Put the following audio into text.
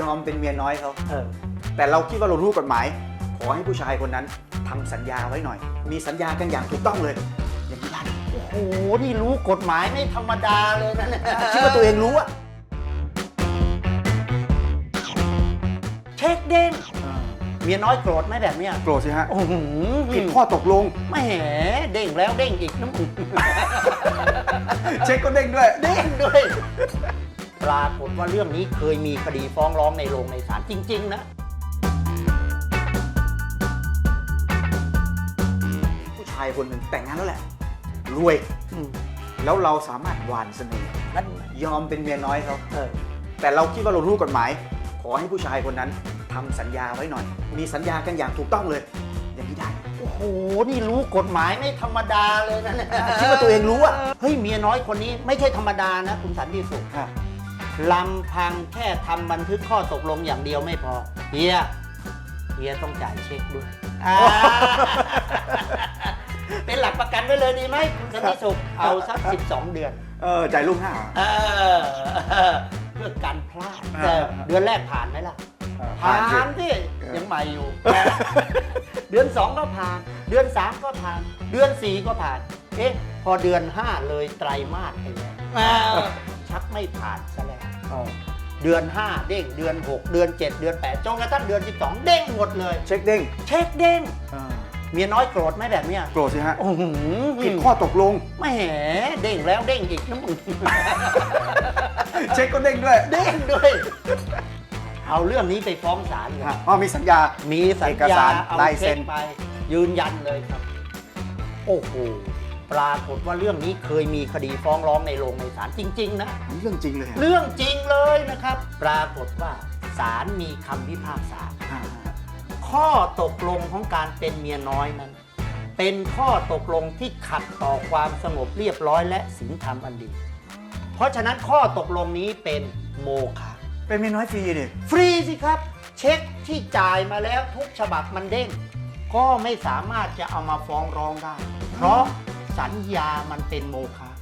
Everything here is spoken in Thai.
ยอมเป็นเมียน้อยเขาเออ แต่เราคิดว่าเรารู้กฎหมาย ขอให้ผู้ชายคนนั้นทำสัญญาไว้หน่อย มีสัญญากันอย่างถูกต้องเลย อย่างนี้ได้โอ้โห นี่รู้กฎหมายไม่ธรรมดาเลยนะเนี่ยคิดว่าตัวเองรู้อะเช็คเด้งเมียน้อยโกรธไหมแบบเนี้ยโกรธสิฮะโอ้โหผิดข้อตกลงแหมเด้งแล้วเด้งอีกนะมึงเช็คก็เด้งด้วย เด้งด้วย ปรากฏว่าเรื่องนี้เคยมีคดีฟ้องร้องในโรงในศาลจริง ๆ นะ ผู้ชายคนหนึ่งแต่งงานแล้วแหละ รวยแล้วเราสามารถหวานเสน่ห์นั่นยอมเป็นเมียน้อยเขาเออ แต่เราคิดว่าเรารู้กฎหมาย ขอให้ผู้ชายคนนั้นทำสัญญาไว้หน่อย มีสัญญากันอย่างถูกต้องเลย อย่างนี้ได้ โอ้โห นี่รู้กฎหมายไม่ธรรมดาเลยนะเนี่ยคิดว่าตัวเองรู้อะเฮ้ยเมียน้อยคนนี้ไม่ใช่ธรรมดานะ คุณสันติสุขครับ ลำพังแค่ทำบันทึกข้อตกลงอย่างเดียวไม่พอเฮียเฮียต้องจ่ายเช็คด้วยอ่าเป็นหลักประกันไว้เลยดีไหมคุณสันติสุขเอาสัก 12 เดือน เออจ่ายลูกห้าเออเพื่อการพลาดอ่าแต่เดือนแรกผ่านไหมล่ะเออผ่าสินที่ยังใหม่อยู่ เดือนสองก็ผ่าน เดือนสามก็ผ่าน เดือนสี่ก็ผ่าน เอ๊ะ พอเดือนห้าเลยไตรมาสไปแล้วอ้าวชักไม่ผ่านซะแล้วอ๋อ เดือน 5 เด้งเดือน 6 เดือน 7 เดือน8จนกระทั่งเดือน 12 เด้งหมดเลย เช็คเด้งเช็คเด้งเออเมียน้อยโกรธไหมแบบเนี้ยโกรธสิฮะโอ้โหผิดข้อตกลง แหมเด้งแล้วเด้งอีกนะมึง เช็คก็เด้งด้วยเด้งด้วย เอาเรื่องนี้ไปฟ้องศาลเลยฮะอ๋อมีสัญญา มีสัญเอกญาสารเอาลายเซ็เช็นคไปยืนยันเลยครับ โอ้โห ปรากฏว่าเรื่องนี้เคยมีคดีฟ้องร้องในโรงในศาลจริง ๆ นะ นี่เรื่องจริงเลยฮะเรื่องจริงเลยนะครับ ปรากฏว่าศาลมีคำพิพากษา อ่าข้อตกลงของการเป็นเมียน้อยนั้น เป็นข้อตกลงที่ขัดต่อความสงบเรียบร้อยและศีลธรรมอันดี เพราะฉะนั้นข้อตกลงนี้เป็นโมฆะ เป็นเมียน้อยฟรีนี่ฟรีสิครับ เช็คที่จ่ายมาแล้วทุกฉบับมันเด้ง ก็ไม่สามารถจะเอามาฟ้องร้องได้ เพราะ สัญญามันเป็นโมฆะ